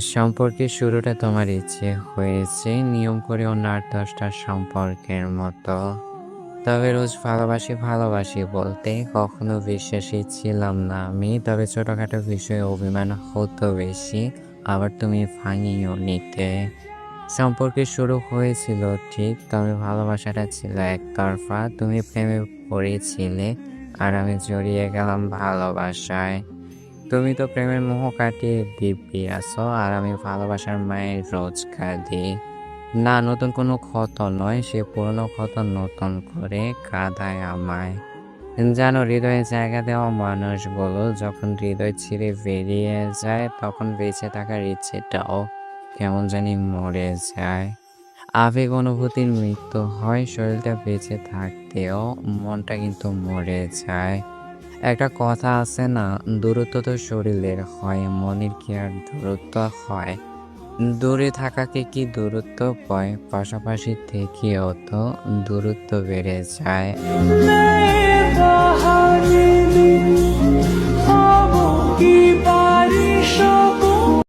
সম্পর্কের শুরুটা তোমার ইচ্ছে হয়েছে, নিয়ম করে অন্য আট দশটা সম্পর্কের মতো। তবে রোজ ভালোবাসি ভালোবাসি বলতে কখনো বিশ্বাসী ছিলাম না আমি। তবে ছোটখাটো বিষয়ে অভিমান হতো বেশি, আবার তুমি ভাঙিও নিতে। সম্পর্কে শুরু হয়েছিল ঠিক, তবে ভালোবাসাটা ছিল একতরফা। তুমি প্রেমে পড়েছিলে, আর আমি জড়িয়ে গেলাম ভালোবাসায়। তুমি তো প্রেমের মোহ কাটিয়ে দিব্যি আছো, আর আমি ভালোবাসার মায়ের রোজ কাঁদি না, নতুন কোনো ক্ষত নয়, সে পুরনো ক্ষত নতুন করে কাঁদায় আমায়। জানো, হৃদয়ে জায়গা দেওয়া মানুষগুলো যখন হৃদয় ছিঁড়ে বেরিয়ে যায়, তখন বেঁচে থাকার ইচ্ছেটাও কেমন জানি মরে যায়। আবেগ অনুভূতির মৃত্যু হয়, শরীরটা বেঁচে থাকতেও মনটা কিন্তু মরে যায়। একটা কথা আছে না, দূরত্ব তো শরীরের হয়, মনের কি আর দূরত্ব হয়? দূরে থাকাকে কি দূরত্ব পায় পাশাপাশি থেকেও তো দূরত্ব বেড়ে যায়।